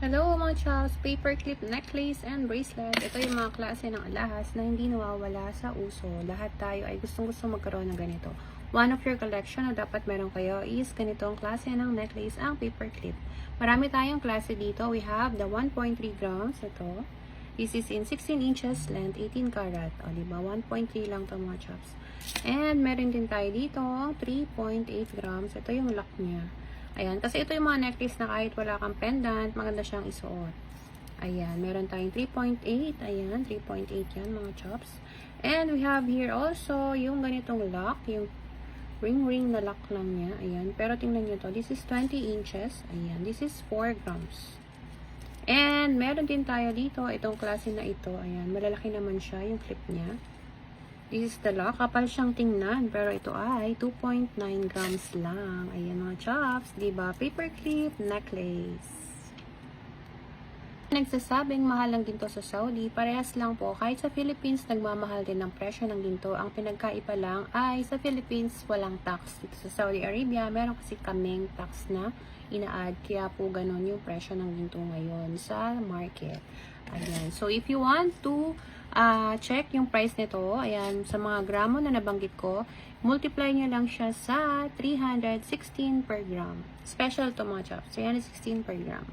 Hello mga chows! Paperclip necklace and bracelet. Ito yung mga klase ng alahas na hindi nawawala sa uso. Lahat tayo ay gustong gusto magkaroon ng ganito. One of your collection na dapat meron kayo is ganitong klase ng necklace ang paperclip. Marami tayong klase dito. We have the 1.3 grams. Ito. This is in 16 inches length, 18 karat. O, diba? 1.3 lang to mga chops. And meron din tayo dito 3.8 grams. Ito yung lock niya. Ayan, kasi ito yung mga necklace na kahit wala kang pendant, maganda siyang isuot. Ayan, meron tayong 3.8. Ayan, 3.8 yan mga chops. And we have here also yung ganitong lock, yung ring-ring na lock lang niya. Ayan, pero tingnan nyo to. This is 20 inches. Ayan, this is 4 grams. And meron din tayo dito, itong klase na ito. Ayan, malalaki naman siya, yung clip niya. Is lock. Kapal siyang tingnan. Pero ito ay 2.9 grams lang. Ayan mga chops. Diba? Paperclip necklace. Nagsasabing mahal ang ginto sa Saudi, parehas lang po. Kahit sa Philippines, nagmamahal din ang presyo ng ginto. Ang pinagkaiba lang ay sa Philippines, walang tax. Dito sa Saudi Arabia, meron kasi kaming tax na ina-add. Kaya po ganun yung presyo ng ginto ngayon sa market. Ayan. So, if you want to uh, check yung price nito, ayan, sa mga gramo na nabanggit ko, multiply nyo lang siya sa 316 per gram. Special to mga chops. 316 per gram.